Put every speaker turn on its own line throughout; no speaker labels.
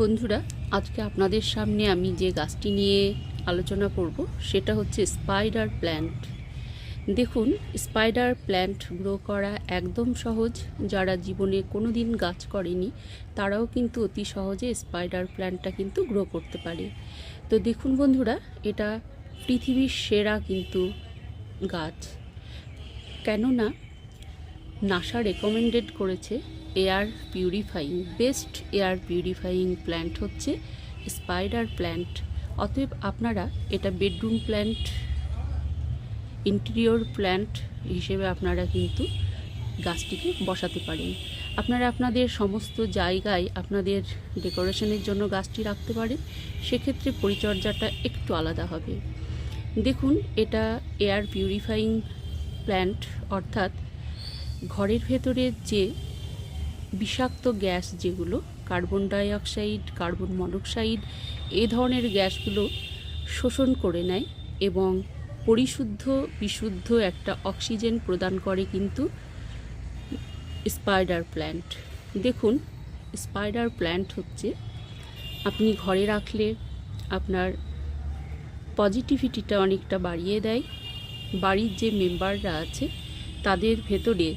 বন্ধুরা, আজকে আপনাদের সামনে আমি যে গাছটি নিয়ে আলোচনা করব, সেটা হচ্ছে স্পাইডার প্ল্যান্ট দেখুন স্পাইডার প্ল্যান্ট গ্রো করা একদম সহজ। যারা জীবনে কোনো দিন গাছ করেনি, তারাও কিন্তু অতি সহজে স্পাইডার প্ল্যান্টটা কিন্তু গ্রো করতে পারে। তো দেখুন বন্ধুরা, এটা পৃথিবীর সেরা কিন্তু গাছ। কেননা নাসা রেকমেন্ডেড করেছে air purifying best air purifying plant হচ্ছে স্পাইডার প্ল্যান্ট অতএব আপনারা এটা বেডরুম প্ল্যান্ট ইন্টেরিয়র প্ল্যান্ট হিসেবে আপনারা কিন্তু গাছটিকে বসাতে পারেন। আপনারা আপনাদের সমস্ত জায়গায় আপনাদের ডেকোরেশনের জন্য গাছটি রাখতে পারেন, সেক্ষেত্রে পরিচর্যাটা একটু আলাদা হবে। দেখুন, এটা এয়ার পিউরিফাইং প্ল্যান্ট অর্থাৎ ঘরের ভেতরে যে বিষাক্ত গ্যাস যেগুলো, কার্বন ডাইঅক্সাইড, কার্বন মনোক্সাইড, এ ধরনের গ্যাসগুলো শোষণ করে নেয় এবং পরিশুদ্ধ, বিশুদ্ধ একটা অক্সিজেন প্রদান করে কিন্তু স্পাইডার প্ল্যান্ট। দেখুন, স্পাইডার প্ল্যান্ট হচ্ছে, আপনি ঘরে রাখলে আপনার পজিটিভিটিটা অনেকটা বাড়িয়ে দেয়। বাড়ির যে মেম্বাররা আছে, তাদের ভেতরে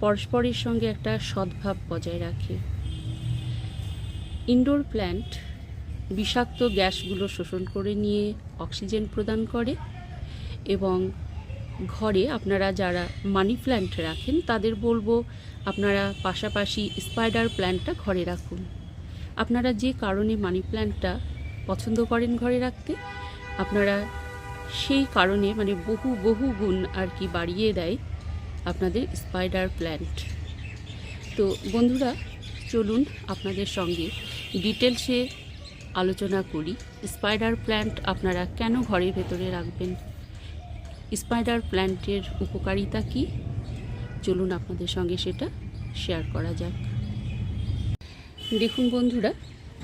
পরস্পরের সঙ্গে একটা সদ্ভাব বজায় রাখে। ইনডোর প্ল্যান্ট বিষাক্ত গ্যাসগুলো শোষণ করে নিয়ে অক্সিজেন প্রদান করে এবং ঘরে আপনারা যারা মানি প্ল্যান্ট রাখেন, তাদের বলব আপনারা পাশাপাশি স্পাইডার প্ল্যান্টটা ঘরে রাখুন। আপনারা যে কারণে মানি প্ল্যান্টটা পছন্দ করেন ঘরে রাখতে, আপনারা সেই কারণে মানে বহু বহু গুণ আর কি বাড়িয়ে দেয় আপনাদের স্পাইডার প্ল্যান্ট তো বন্ধুরা, চলুন আপনাদের সঙ্গে ডিটেলসে আলোচনা করি। স্পাইডার প্ল্যান্ট আপনারা কেন ঘরের ভেতরে রাখবেন? স্পাইডার প্ল্যান্টের উপকারিতা কী? চলুন আপনাদের সঙ্গে সেটা শেয়ার করা যাক। দেখুন বন্ধুরা,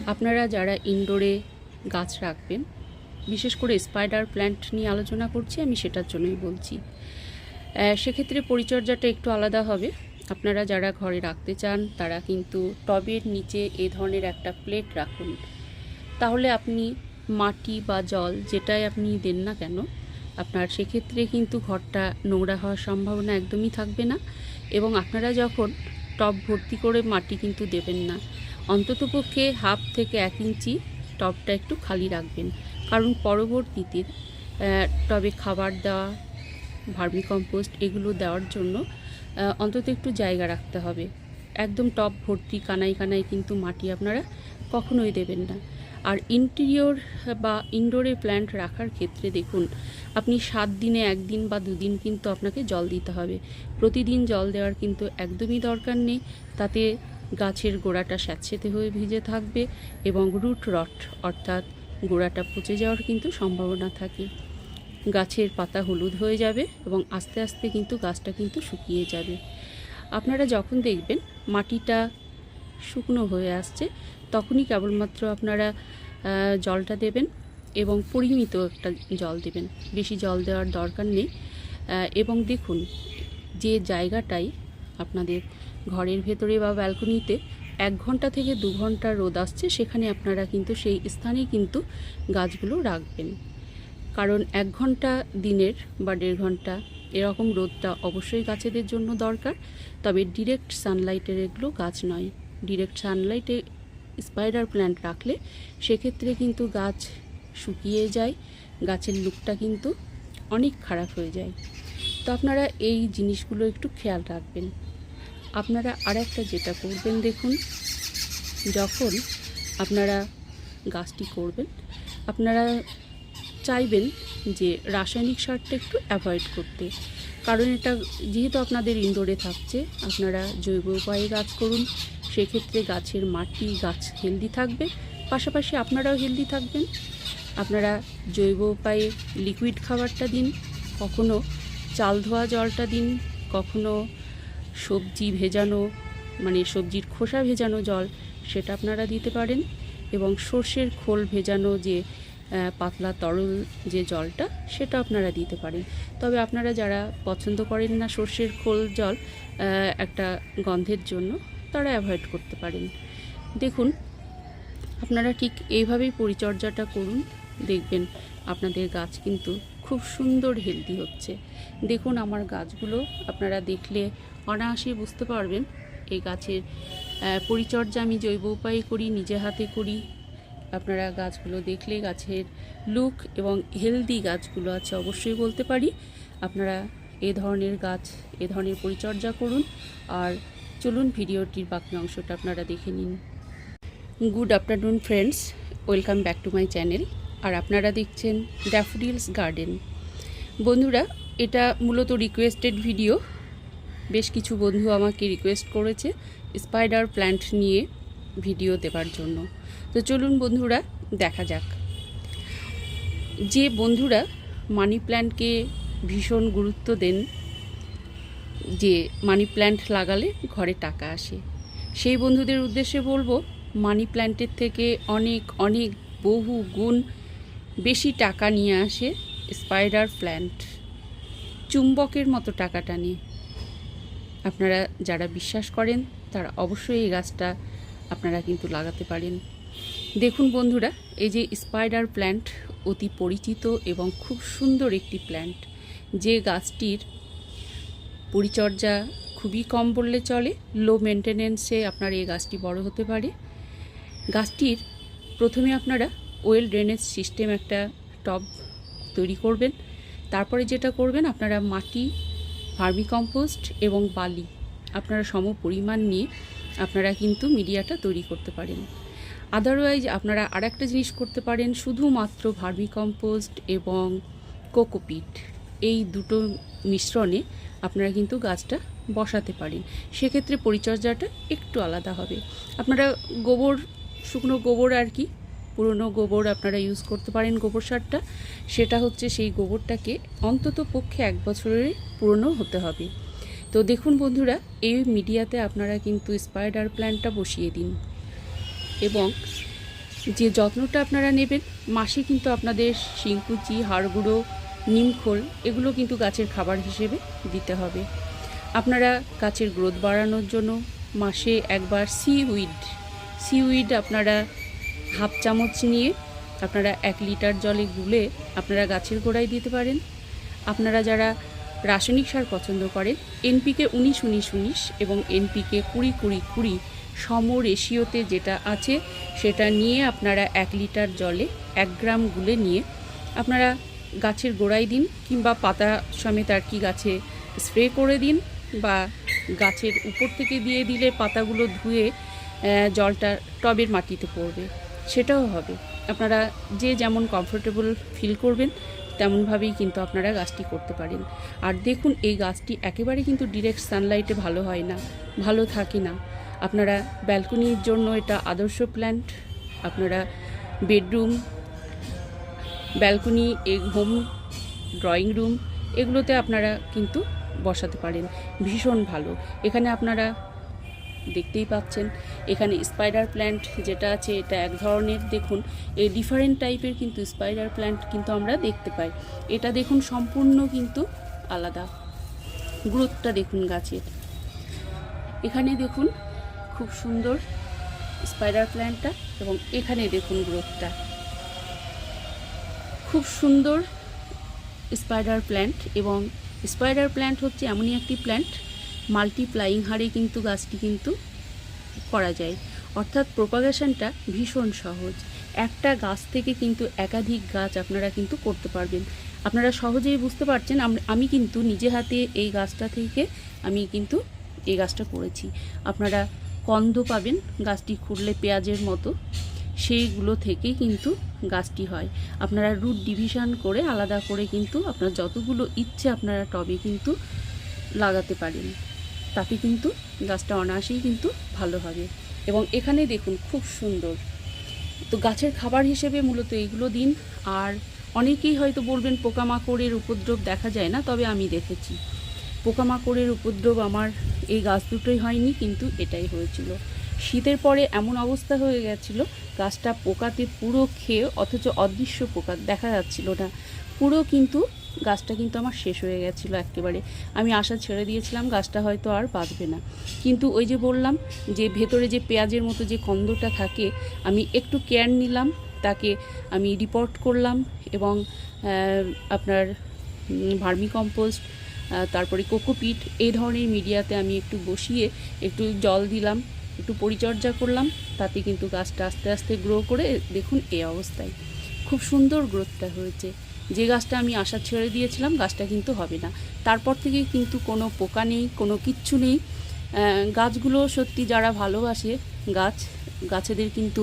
আপনারা যারা ইনডোরে গাছ রাখবেন, বিশেষ করে স্পাইডার প্ল্যান্ট নিয়ে আলোচনা করছি, আমি সেটার জন্যই বলছি। সেক্ষেত্রে পরিচর্যাটা একটু আলাদা হবে। আপনারা যারা ঘরে রাখতে চান, তারা কিন্তু টবের নিচে এ ধরনের একটা প্লেট রাখুন। তাহলে আপনি মাটি বা জল যেটাই আপনি দেন না কেন, আপনার সেক্ষেত্রে কিন্তু ঘরটা নোংরা হওয়ার সম্ভাবনা একদমই থাকবে না। এবং আপনারা যখন টব ভর্তি করে মাটি কিন্তু দেবেন না, অন্ততপক্ষে হাফ থেকে এক ইঞ্চি টবটা একটু খালি রাখবেন। কারণ পরবর্তীতে টবে খাবার দেওয়া ভার্মি কম্পোস্ট এগুলো দেওয়ার জন্য অন্তত একটু জায়গা রাখতে হবে। একদম টপ ভর্তি, কানাই কানাই কিন্তু মাটি আপনারা কখনোই দেবেন না। আর ইন্টেরিয়র বা ইনডোরে প্ল্যান্ট রাখার ক্ষেত্রে দেখুন, আপনি সাত দিনে একদিন বা দুদিন কিন্তু আপনাকে জল দিতে হবে। প্রতিদিন জল দেওয়ার কিন্তু একদমই দরকার নেই, তাতে গাছের গোড়াটা স্যাঁতসেতে হয়ে ভিজে থাকবে এবং রুট রট অর্থাৎ গোড়াটা পচে যাওয়ার কিন্তু সম্ভাবনা থাকে। গাছের পাতা হলুদ হয়ে যাবে এবং আস্তে আস্তে কিন্তু গাছটা কিন্তু শুকিয়ে যাবে। আপনারা যখন দেখবেন মাটিটা শুকনো হয়ে আসছে, তখনই কেবলমাত্র আপনারা জলটা দেবেন এবং পরিমিত একটা জল দেবেন। বেশি জল দেওয়ার দরকার নেই। এবং দেখুন, যে জায়গাটায় আপনাদের ঘরের ভেতরে বা ব্যালকনিতে এক ঘণ্টা থেকে দু ঘণ্টা রোদ আসছে, সেখানে আপনারা কিন্তু সেই স্থানেই কিন্তু গাছগুলো রাখবেন। কারণ এক ঘণ্টা দিনের বা দেড় ঘণ্টা এরকম রোদটা অবশ্যই গাছেদের জন্য দরকার। তবে ডিরেক্ট সানলাইটের এগুলো গাছ নয়। ডিরেক্ট সানলাইটে স্পাইডার প্ল্যান্ট রাখলে সেক্ষেত্রে কিন্তু গাছ শুকিয়ে যায়, গাছের লুকটা কিন্তু অনেক খারাপ হয়ে যায়। তো আপনারা এই জিনিসগুলো একটু খেয়াল রাখবেন। আপনারা আর একটা যেটা করবেন দেখুন, যখন আপনারা গাছটি করবেন, আপনারা চাইবেন যে রাসায়নিক সারটা একটু অ্যাভয়েড করতে। কারণ এটা যেহেতু আপনাদের ইনডোরে থাকছে, আপনারা জৈব উপায়ে গাছ করুন, সেক্ষেত্রে গাছের মাটি, গাছ হেলদি থাকবে। পাশাপাশি আপনারাও হেলদি থাকবেন। আপনারা জৈব উপায়ে লিকুইড খাবারটা দিন, কখনো চাল ধোয়া জলটা দিন, কখনো সবজি ভেজানো মানে সবজির খোসা ভেজানো জল, সেটা আপনারা দিতে পারেন। এবং সর্ষের খোল ভেজানো যে পাতলা তরল যে জলটা, সেটা আপনারা দিতে পারেন। তবে আপনারা যারা পছন্দ করেন না সর্ষের খোল জল একটা গন্ধের জন্য, তারা অ্যাভয়েড করতে পারেন। দেখুন, আপনারা ঠিক এইভাবেই পরিচর্যাটা করুন। দেখবেন আপনাদের গাছ কিন্তু খুব সুন্দর হেলদি হচ্ছে। দেখুন আমার গাছগুলো, আপনারা দেখলে অনায়াসেই বুঝতে পারবেন, এই গাছের পরিচর্যা আমি জৈব উপায়ে করি, নিজে হাতে করি আপনারা গাছগুলো দেখলে গাছের লুক এবং হেলদি গাছগুলো আছে অবশ্যই বলতে পারি। আপনারা এ ধরনের গাছ, এ ধরনের পরিচর্যা করুন। আর চলুন ভিডিওটির বাকি অংশটা আপনারা দেখে নিন। Good afternoon friends welcome back to my channel আর আপনারা দেখছেন ড্যাফোডিলস গার্ডেন বন্ধুরা, এটা মূলত রিকোয়েস্টেড ভিডিও বেশ কিছু বন্ধু আমাকে রিকোয়েস্ট করেছে স্পাইডার প্ল্যান্ট নিয়ে। ভিডিও দেওয়ার জন্য। তো চলুন বন্ধুরা, দেখা যাক। যে বন্ধুরা মানি প্ল্যান্টকে ভীষণ গুরুত্ব দেন, যে মানি প্ল্যান্ট লাগালে ঘরে টাকা আসে, সেই বন্ধুদের উদ্দেশ্যে বলব মানি প্ল্যান্টের থেকে অনেক অনেক বহু গুণ বেশি টাকা নিয়ে আসে স্পাইডার প্ল্যান্ট চুম্বকের মতো টাকা টানে আপনারা যারা বিশ্বাস করেন, তারা অবশ্যই এই গাছটা আপনারা কিন্তু লাগাতে পারেন। দেখুন বন্ধুরা, এই যে স্পাইডার প্ল্যান্ট অতি পরিচিত এবং খুব সুন্দর একটি প্ল্যান্ট যে গাছটির পরিচর্যা খুবই কম বললে চলে লো মেনটেনেন্সে আপনার এই গাছটি বড় হতে পারে। গাছটির প্রথমে আপনারা ওয়েল ড্রেনেজ সিস্টেম একটা টব তৈরি করবেন। তারপরে যেটা করবেন, আপনারা মাটি ভার্মিকম্পোস্ট এবং বালি আপনারা সম পরিমাণ নিয়ে আপনারা কিন্তু মিডিয়াটা তৈরি করতে পারেন। আদারওয়াইজ আপনারা আরেকটা জিনিস করতে পারেন, শুধুমাত্র ভার্মিকম্পোস্ট এবং কোকোপিট এই দুটো মিশ্রণে আপনারা কিন্তু গাছটা বসাতে পারেন। সেক্ষেত্রে পরিচর্যাটা একটু আলাদা হবে। আপনারা গোবর, শুকনো গোবর আর কি, পুরনো গোবর আপনারা ইউজ করতে পারেন গোবর সারটা। সেটা হচ্ছে সেই গোবরটাকে অন্তত পক্ষে এক বছরের পুরনো হতে হবে। তো দেখুন বন্ধুরা, এই মিডিয়াতে আপনারা কিন্তু স্পাইডার প্ল্যান্টটা বসিয়ে দিন। এবং যে যত্নটা আপনারা নেবেন, মাসে কিন্তু আপনাদের শিংকুচি, হাড়গুঁড়ো, নিমখোল, এগুলো কিন্তু গাছের খাবার হিসেবে দিতে হবে। আপনারা গাছের গ্রোথ বাড়ানোর জন্য মাসে একবার সি উইড সি উইড আপনারা হাফ চামচ নিয়ে আপনারা এক লিটার জলে গুলে আপনারা গাছের গোড়ায় দিতে পারেন। আপনারা যারা রাসায়নিক সার পছন্দ করেন। এনপিকে উনিশ উনিশ উনিশ এবং এনপিকে কুড়ি কুড়ি কুড়ি সম রেশিওতে যেটা আছে, সেটা নিয়ে আপনারা এক লিটার জলে এক গ্রাম গুলে নিয়ে আপনারা গাছের গোড়ায় দিন কিংবা পাতা সমেত আর কি গাছে স্প্রে করে দিন বা গাছের উপর থেকে দিয়ে দিলে পাতাগুলো ধুয়ে জলটা টবের মাটিতে পড়বে। সেটাও হবে। আপনারা যে যেমন কমফোর্টেবল ফিল করবেন তেমনভাবেই কিন্তু আপনারা গাছটি করতে পারেন। আর দেখুন, এই গাছটি একেবারে কিন্তু ডিরেক্ট সানলাইটে ভালো হয় না, ভালো থাকে না। আপনারা ব্যালকনির জন্য এটা আদর্শ প্ল্যান্ট আপনারা বেডরুম ব্যালকনি এগ হোম ড্রয়িং রুম এগুলোতে আপনারা কিন্তু বসাতে পারেন। ভীষণ ভালো। এখানে আপনারা দেখতেই পাচ্ছেন। এখানে স্পাইডার প্ল্যান্ট যেটা আছে, এটা এক ধরনের। দেখুন, এই ডিফারেন্ট টাইপের কিন্তু স্পাইডার প্ল্যান্ট কিন্তু আমরা দেখতে পাই। এটা দেখুন সম্পূর্ণ কিন্তু আলাদা। গ্রোথটা দেখুন গাছের। এখানে দেখুন খুব সুন্দর স্পাইডার প্ল্যান্টটা এবং এখানে দেখুন গ্রোথটা খুব সুন্দর স্পাইডার প্ল্যান্ট এবং স্পাইডার প্ল্যান্ট হচ্ছে এমনই একটি প্ল্যান্ট মাল্টিপ্লাইং হারে কিন্তু গাছটি কিন্তু করা যায়। অর্থাৎ প্রোপাগেশনটা ভীষণ সহজ। একটা গাছ থেকে কিন্তু একাধিক গাছ আপনারা কিন্তু করতে পারবেন। আপনারা সহজেই বুঝতে পারছেন, আমি কিন্তু নিজে হাতে এই গাছটা থেকে আমি কিন্তু এই গাছটা করেছি। আপনারা কন্দ পাবেন গাছটি খুঁড়লে পেঁয়াজের মতো। সেইগুলো থেকেই কিন্তু গাছটি হয়। আপনারা রুট ডিভিশন করে আলাদা করে কিন্তু আপনার যতগুলো ইচ্ছে আপনারা টবে কিন্তু লাগাতে পারেন। তাতে কিন্তু গাছটা অনায়াসেই কিন্তু ভালো হবে। এবং এখানে দেখুন খুব সুন্দর। তো গাছের খাবার হিসেবে মূলত এইগুলো দিন। আর অনেকেই হয়তো বলবেন পোকামাকড়ের উপদ্রব দেখা যায় না, তবে আমি দেখেছি। পোকামাকড়ের উপদ্রব আমার এই গাছ দুটোই হয়নি, কিন্তু এটাই হয়েছিল। শীতের পরে এমন অবস্থা হয়ে গেছিল, গাছটা পোকাতে পুরো খেয়ে, অথচ অদৃশ্য পোকা দেখা যাচ্ছিল না। পুরো কিন্তু গাছটা কিন্তু আমার শেষ হয়ে গেছিল একেবারে। আমি আশা ছেড়ে দিয়েছিলাম, গাছটা হয়তো আর বাঁচবে না। কিন্তু ওই যে বললাম যে ভেতরে যে পেঁয়াজের মতো যে কন্দটা থাকে, আমি একটু কেয়ার নিলাম, তাকে আমি রিপোর্ট করলাম এবং আপনার ভার্মি কম্পোস্ট তারপরে কোকোপিট, এই ধরনের মিডিয়াতে আমি একটু বসিয়ে একটু জল দিলাম, একটু পরিচর্যা করলাম, তাতে কিন্তু গাছটা আস্তে আস্তে গ্রো করে দেখুন এই অবস্থায়। খুব সুন্দর গ্রোথটা হয়েছে। যে গাছটা আমি আশা ছেড়ে দিয়েছিলাম, গাছটা কিন্তু হবে না। তারপর থেকে কিন্তু কোনো পোকা নেই, কোনো কিচ্ছু নেই। গাছগুলো সত্যি যারা ভালোবাসে গাছ, গাছেদের কিন্তু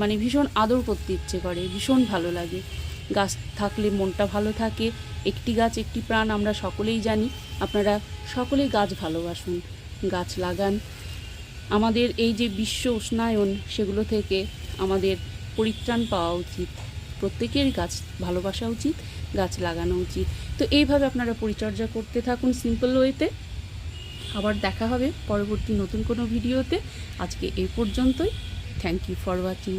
মানে ভীষণ আদর করতে ইচ্ছে করে, ভীষণ ভালো লাগে। গাছ থাকলে মনটা ভালো থাকে, একটি গাছ, একটি প্রাণ আমরা সকলেই জানি। আপনারা সকলেই গাছ ভালোবাসুন, গাছ লাগান। আমাদের এই যে বিশ্ব উষ্ণায়ন, সেগুলো থেকে আমাদের পরিত্রাণ পাওয়া উচিত। প্রত্যেকের গাছ ভালোবাসা উচিত, গাছ লাগানো উচিত। তো এইভাবে আপনারা পরিচর্যা করতে থাকুন সিম্পল ওয়েতে আবার দেখা হবে পরবর্তী নতুন কোনো ভিডিওতে। আজকে এই পর্যন্তই। Thank you for watching